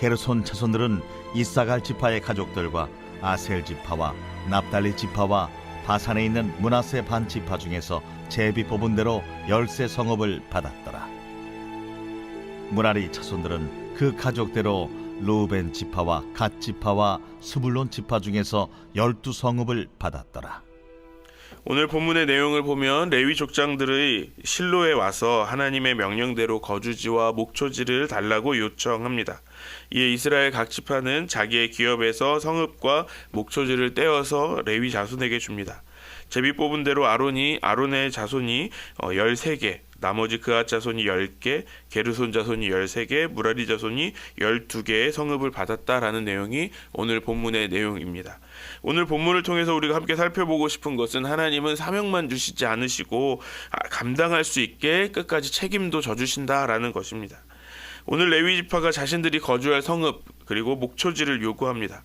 게르손 자손들은 이사갈 지파의 가족들과 아셀 지파와 납달리 지파와 바산에 있는 문하세 반 지파 중에서 제비 뽑은 대로 열세 성읍을 받았더라. 무라리 자손들은 그 가족대로 루벤 지파와 갓 지파와 스불론 지파 중에서 열두 성읍을 받았더라. 오늘 본문의 내용을 보면 레위 족장들의 실로에 와서 하나님의 명령대로 거주지와 목초지를 달라고 요청합니다. 이에 이스라엘 각 지파는 자기의 기업에서 성읍과 목초지를 떼어서 레위 자손에게 줍니다. 제비 뽑은 대로 아론이 아론의 자손이 어, 13개, 나머지 그앗 자손이 10개, 게르손 자손이 13개, 무라리 자손이 12개의 성읍을 받았다라는 내용이 오늘 본문의 내용입니다. 오늘 본문을 통해서 우리가 함께 살펴보고 싶은 것은 하나님은 사명만 주시지 않으시고 아, 감당할 수 있게 끝까지 책임도 져주신다라는 것입니다. 오늘 레위 지파가 자신들이 거주할 성읍 그리고 목초지를 요구합니다.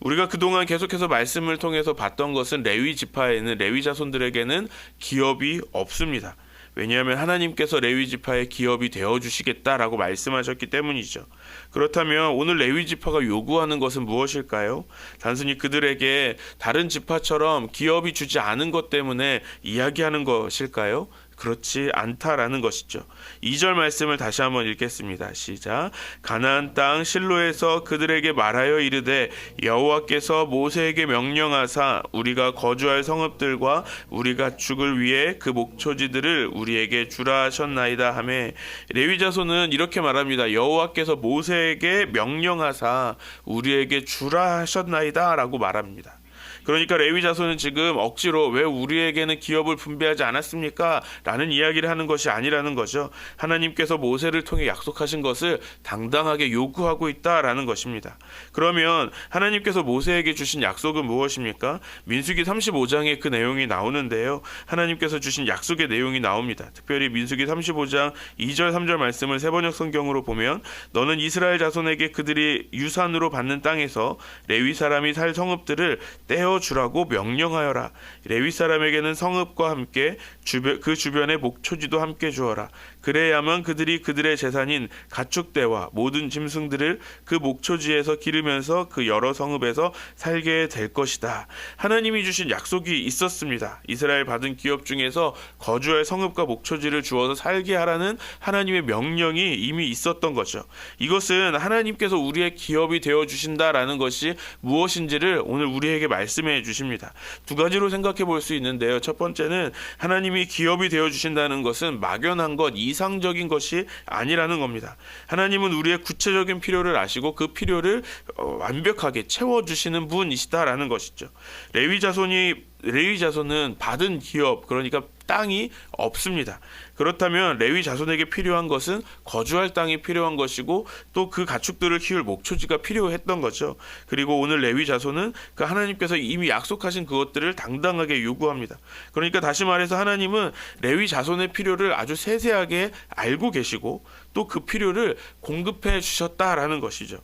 우리가 그동안 계속해서 말씀을 통해서 봤던 것은 레위 지파에는 레위 자손들에게는 기업이 없습니다. 왜냐하면 하나님께서 레위 지파의 기업이 되어 주시겠다라고 말씀하셨기 때문이죠. 그렇다면 오늘 레위 지파가 요구하는 것은 무엇일까요? 단순히 그들에게 다른 지파처럼 기업이 주지 않은 것 때문에 이야기하는 것일까요? 그렇지 않다라는 것이죠. 2절 말씀을 다시 한번 읽겠습니다. 시작. 가나안 땅 실로에서 그들에게 말하여 이르되 여호와께서 모세에게 명령하사 우리가 거주할 성읍들과 우리가 죽을 위해 그 목초지들을 우리에게 주라 하셨나이다 하매 레위 자손은 이렇게 말합니다. 여호와께서 모세에게 명령하사 우리에게 주라 하셨나이다라고 말합니다. 그러니까 레위 자손은 지금 억지로 왜 우리에게는 기업을 분배하지 않았습니까? 라는 이야기를 하는 것이 아니라는 거죠. 하나님께서 모세를 통해 약속하신 것을 당당하게 요구하고 있다라는 것입니다. 그러면 하나님께서 모세에게 주신 약속은 무엇입니까? 민수기 35장에 그 내용이 나오는데요. 하나님께서 주신 약속의 내용이 나옵니다. 특별히 민수기 35장 2절 3절 말씀을 세번역 성경으로 보면 너는 이스라엘 자손에게 그들이 유산으로 받는 땅에서 레위 사람이 살 성읍들을 떼어 주라고 명령하여라. 레위 사람에게는 성읍과 함께 주변 그 주변의 목초지도 함께 주어라. 그래야만 그들이 그들의 재산인 가축대와 모든 짐승들을 그 목초지에서 기르면서 그 여러 성읍에서 살게 될 것이다. 하나님이 주신 약속이 있었습니다. 이스라엘 받은 기업 중에서 거주할 성읍과 목초지를 주어서 살게 하라는 하나님의 명령이 이미 있었던 거죠. 이것은 하나님께서 우리의 기업이 되어 주신다라는 것이 무엇인지를 오늘 우리에게 말씀 해 주십니다. 두 가지로 생각해 볼 수 있는데요. 첫 번째는 하나님이 기업이 되어 주신다는 것은 막연한 것, 이상적인 것이 아니라는 겁니다. 하나님은 우리의 구체적인 필요를 아시고 그 필요를 어, 완벽하게 채워 주시는 분이시다라는 것이죠. 레위 자손이 레위 자손은 받은 기업 그러니까 땅이 없습니다. 그렇다면 레위 자손에게 필요한 것은 거주할 땅이 필요한 것이고 또 그 가축들을 키울 목초지가 필요했던 거죠. 그리고 오늘 레위 자손은 그 하나님께서 이미 약속하신 그것들을 당당하게 요구합니다. 그러니까 다시 말해서 하나님은 레위 자손의 필요를 아주 세세하게 알고 계시고 또 그 필요를 공급해 주셨다라는 것이죠.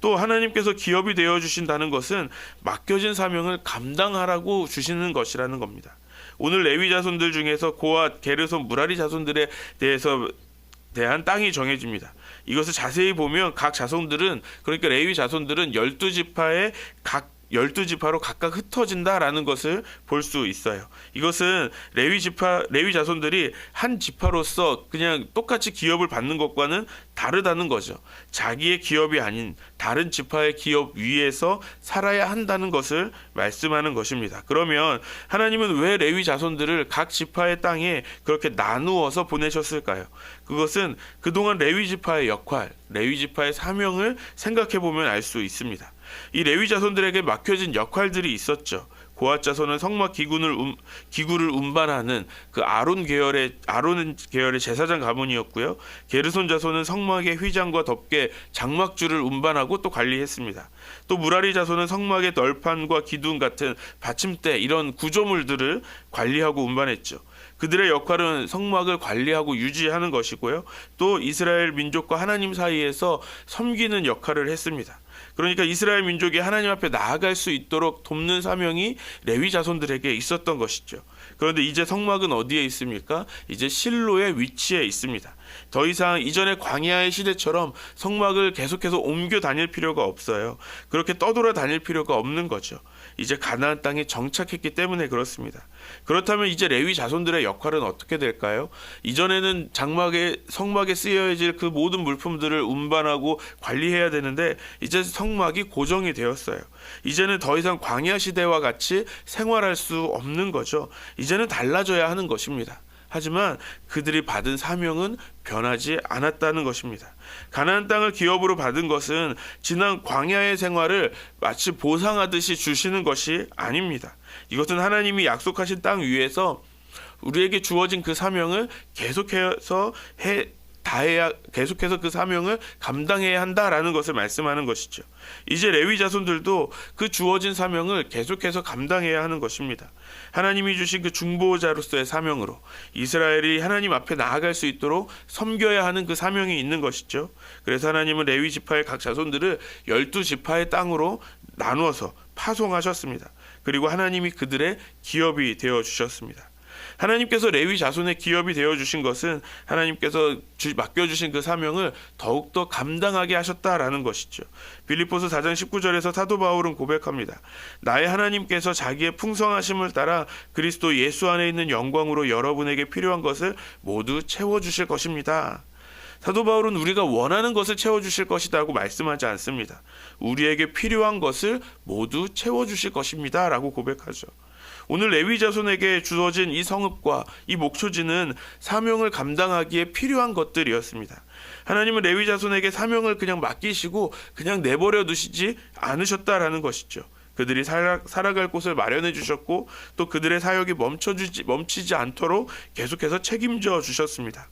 또 하나님께서 기업이 되어 주신다는 것은 맡겨진 사명을 감당하라고 주시는 것이라는 겁니다. 오늘 레위 자손들 중에서 고앗, 게르손, 무라리 자손들에 대해서 대한 땅이 정해집니다. 이것을 자세히 보면 각 자손들은 그러니까 레위 자손들은 열두 지파의 각 열두 지파로 각각 흩어진다라는 것을 볼 수 있어요. 이것은 레위 지파 레위 자손들이 한 지파로서 그냥 똑같이 기업을 받는 것과는 다르다는 거죠. 자기의 기업이 아닌 다른 지파의 기업 위에서 살아야 한다는 것을 말씀하는 것입니다. 그러면 하나님은 왜 레위 자손들을 각 지파의 땅에 그렇게 나누어서 보내셨을까요? 그것은 그동안 레위 지파의 역할, 레위 지파의 사명을 생각해 보면 알 수 있습니다. 이 레위 자손들에게 맡겨진 역할들이 있었죠. 고앗 자손은 성막 기구를 움, 기구를 운반하는 그 아론 계열의 아론 계열의 제사장 가문이었고요. 게르손 자손은 성막의 휘장과 덮개, 장막줄을 운반하고 또 관리했습니다. 또 무라리 자손은 성막의 널판과 기둥 같은 받침대 이런 구조물들을 관리하고 운반했죠. 그들의 역할은 성막을 관리하고 유지하는 것이고요. 또 이스라엘 민족과 하나님 사이에서 섬기는 역할을 했습니다. 그러니까 이스라엘 민족이 하나님 앞에 나아갈 수 있도록 돕는 사명이 레위 자손들에게 있었던 것이죠. 그런데 이제 성막은 어디에 있습니까? 이제 실로의 위치에 있습니다. 더 이상 이전의 광야의 시대처럼 성막을 계속해서 옮겨 다닐 필요가 없어요. 그렇게 떠돌아 다닐 필요가 없는 거죠. 이제 가나안 땅에 정착했기 때문에 그렇습니다. 그렇다면 이제 레위 자손들의 역할은 어떻게 될까요? 이전에는 장막에 성막에 쓰여질 그 모든 물품들을 운반하고 관리해야 되는데 이제 성막이 고정이 되었어요. 이제는 더 이상 광야 시대와 같이 생활할 수 없는 거죠. 이제는 달라져야 하는 것입니다. 하지만 그들이 받은 사명은 변하지 않았다는 것입니다. 가나안 땅을 기업으로 받은 것은 지난 광야의 생활을 마치 보상하듯이 주시는 것이 아닙니다. 이것은 하나님이 약속하신 땅 위에서 우리에게 주어진 그 사명을 계속해서 해 다해야 계속해서 그 사명을 감당해야 한다라는 것을 말씀하는 것이죠. 이제 레위 자손들도 그 주어진 사명을 계속해서 감당해야 하는 것입니다. 하나님이 주신 그 중보자로서의 사명으로 이스라엘이 하나님 앞에 나아갈 수 있도록 섬겨야 하는 그 사명이 있는 것이죠. 그래서 하나님은 레위 지파의 각 자손들을 열두 지파의 땅으로 나누어서 파송하셨습니다. 그리고 하나님이 그들의 기업이 되어 주셨습니다. 하나님께서 레위 자손의 기업이 되어 주신 것은 하나님께서 주, 맡겨 주신 그 사명을 더욱더 감당하게 하셨다라는 것이죠. 빌립보서 4장 19절에서 사도 바울은 고백합니다. 나의 하나님께서 자기의 풍성하심을 따라 그리스도 예수 안에 있는 영광으로 여러분에게 필요한 것을 모두 채워 주실 것입니다. 사도 바울은 우리가 원하는 것을 채워 주실 것이다고 말씀하지 않습니다. 우리에게 필요한 것을 모두 채워 주실 것입니다 라고 고백하죠. 오늘 레위 자손에게 주어진 이 성읍과 이 목초지는 사명을 감당하기에 필요한 것들이었습니다. 하나님은 레위 자손에게 사명을 그냥 맡기시고 그냥 내버려 두시지 않으셨다라는 것이죠. 그들이 살아, 살아갈 곳을 마련해 주셨고 또 그들의 사역이 멈춰주지 멈추지 않도록 계속해서 책임져 주셨습니다.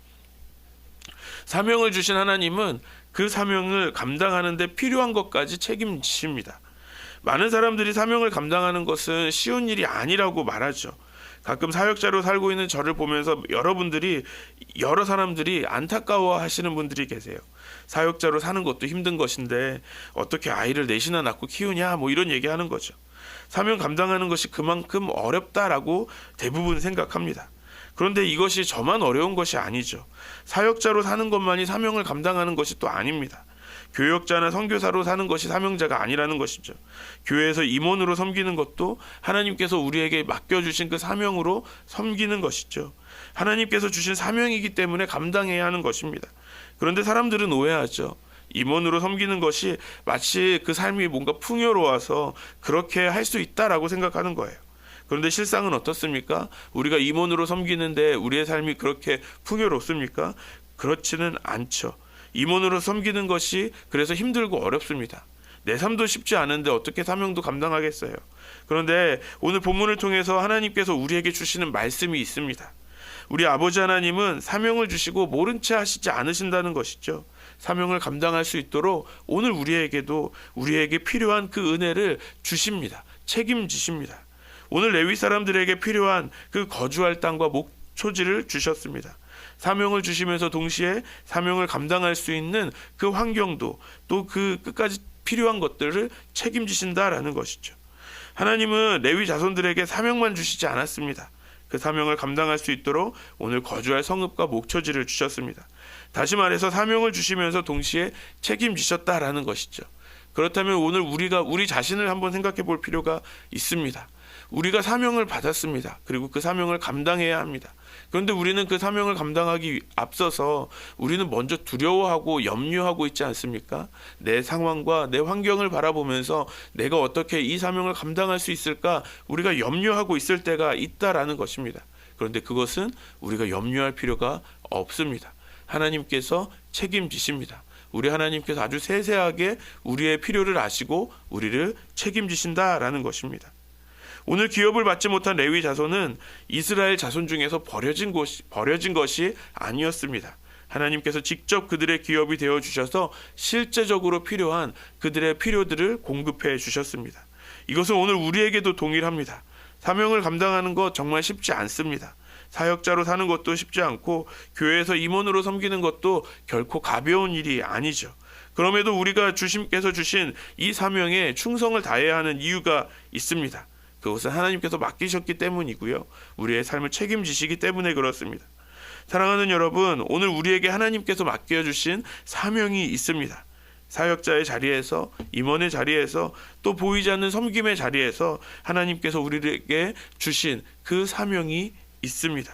사명을 주신 하나님은 그 사명을 감당하는데 필요한 것까지 책임지십니다. 많은 사람들이 사명을 감당하는 것은 쉬운 일이 아니라고 말하죠. 가끔 사역자로 살고 있는 저를 보면서 여러분들이 여러 사람들이 안타까워 하시는 분들이 계세요. 사역자로 사는 것도 힘든 것인데 어떻게 아이를 넷이나 낳고 키우냐 뭐 이런 얘기 하는 거죠. 사명 감당하는 것이 그만큼 어렵다라고 대부분 생각합니다. 그런데 이것이 저만 어려운 것이 아니죠. 사역자로 사는 것만이 사명을 감당하는 것이 또 아닙니다. 교역자나 선교사로 사는 것이 사명자가 아니라는 것이죠. 교회에서 임원으로 섬기는 것도 하나님께서 우리에게 맡겨주신 그 사명으로 섬기는 것이죠. 하나님께서 주신 사명이기 때문에 감당해야 하는 것입니다. 그런데 사람들은 오해하죠. 임원으로 섬기는 것이 마치 그 삶이 뭔가 풍요로워서 그렇게 할 수 있다라고 생각하는 거예요. 그런데 실상은 어떻습니까? 우리가 임원으로 섬기는데 우리의 삶이 그렇게 풍요롭습니까? 그렇지는 않죠. 임원으로 섬기는 것이 그래서 힘들고 어렵습니다. 내 삶도 쉽지 않은데 어떻게 사명도 감당하겠어요. 그런데 오늘 본문을 통해서 하나님께서 우리에게 주시는 말씀이 있습니다. 우리 아버지 하나님은 사명을 주시고 모른 채 하시지 않으신다는 것이죠. 사명을 감당할 수 있도록 오늘 우리에게도 우리에게 필요한 그 은혜를 주십니다. 책임지십니다. 오늘 레위 사람들에게 필요한 그 거주할 땅과 목 초지를 주셨습니다. 사명을 주시면서 동시에 사명을 감당할 수 있는 그 환경도 또 그 끝까지 필요한 것들을 책임지신다라는 것이죠. 하나님은 레위 자손들에게 사명만 주시지 않았습니다. 그 사명을 감당할 수 있도록 오늘 거주할 성읍과 목초지를 주셨습니다. 다시 말해서 사명을 주시면서 동시에 책임지셨다라는 것이죠. 그렇다면 오늘 우리가 우리 자신을 한번 생각해 볼 필요가 있습니다. 우리가 사명을 받았습니다. 그리고 그 사명을 감당해야 합니다. 그런데 우리는 그 사명을 감당하기 앞서서 우리는 먼저 두려워하고 염려하고 있지 않습니까? 내 상황과 내 환경을 바라보면서 내가 어떻게 이 사명을 감당할 수 있을까 우리가 염려하고 있을 때가 있다라는 것입니다. 그런데 그것은 우리가 염려할 필요가 없습니다. 하나님께서 책임지십니다. 우리 하나님께서 아주 세세하게 우리의 필요를 아시고 우리를 책임지신다라는 것입니다. 오늘 기업을 받지 못한 레위 자손은 이스라엘 자손 중에서 버려진 것이 버려진 것이 아니었습니다. 하나님께서 직접 그들의 기업이 되어 주셔서 실제적으로 필요한 그들의 필요들을 공급해 주셨습니다. 이것은 오늘 우리에게도 동일합니다. 사명을 감당하는 것 정말 쉽지 않습니다. 사역자로 사는 것도 쉽지 않고 교회에서 임원으로 섬기는 것도 결코 가벼운 일이 아니죠. 그럼에도 우리가 주님께서 주신 이 사명에 충성을 다해야 하는 이유가 있습니다. 그것은 하나님께서 맡기셨기 때문이고요. 우리의 삶을 책임지시기 때문에 그렇습니다. 사랑하는 여러분, 오늘 우리에게 하나님께서 맡겨주신 사명이 있습니다. 사역자의 자리에서 임원의 자리에서 또 보이지 않는 섬김의 자리에서 하나님께서 우리에게 주신 그 사명이 있습니다.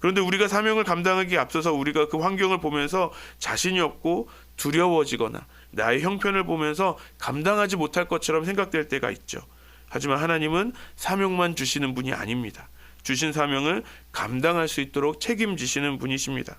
그런데 우리가 사명을 감당하기 앞서서 우리가 그 환경을 보면서 자신이 없고 두려워지거나 나의 형편을 보면서 감당하지 못할 것처럼 생각될 때가 있죠. 하지만 하나님은 사명만 주시는 분이 아닙니다. 주신 사명을 감당할 수 있도록 책임지시는 분이십니다.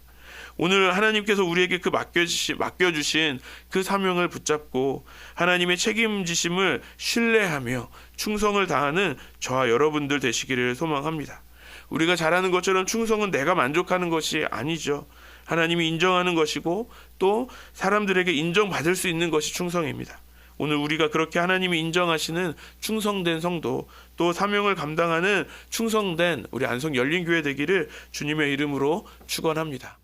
오늘 하나님께서 우리에게 그 맡겨주신, 그 사명을 붙잡고 하나님의 책임지심을 신뢰하며 충성을 다하는 저와 여러분들 되시기를 소망합니다. 우리가 잘하는 것처럼 충성은 내가 만족하는 것이 아니죠. 하나님이 인정하는 것이고 또 사람들에게 인정받을 수 있는 것이 충성입니다. 오늘 우리가 그렇게 하나님이 인정하시는 충성된 성도 또 사명을 감당하는 충성된 우리 안성 열린 교회 되기를 주님의 이름으로 축원합니다.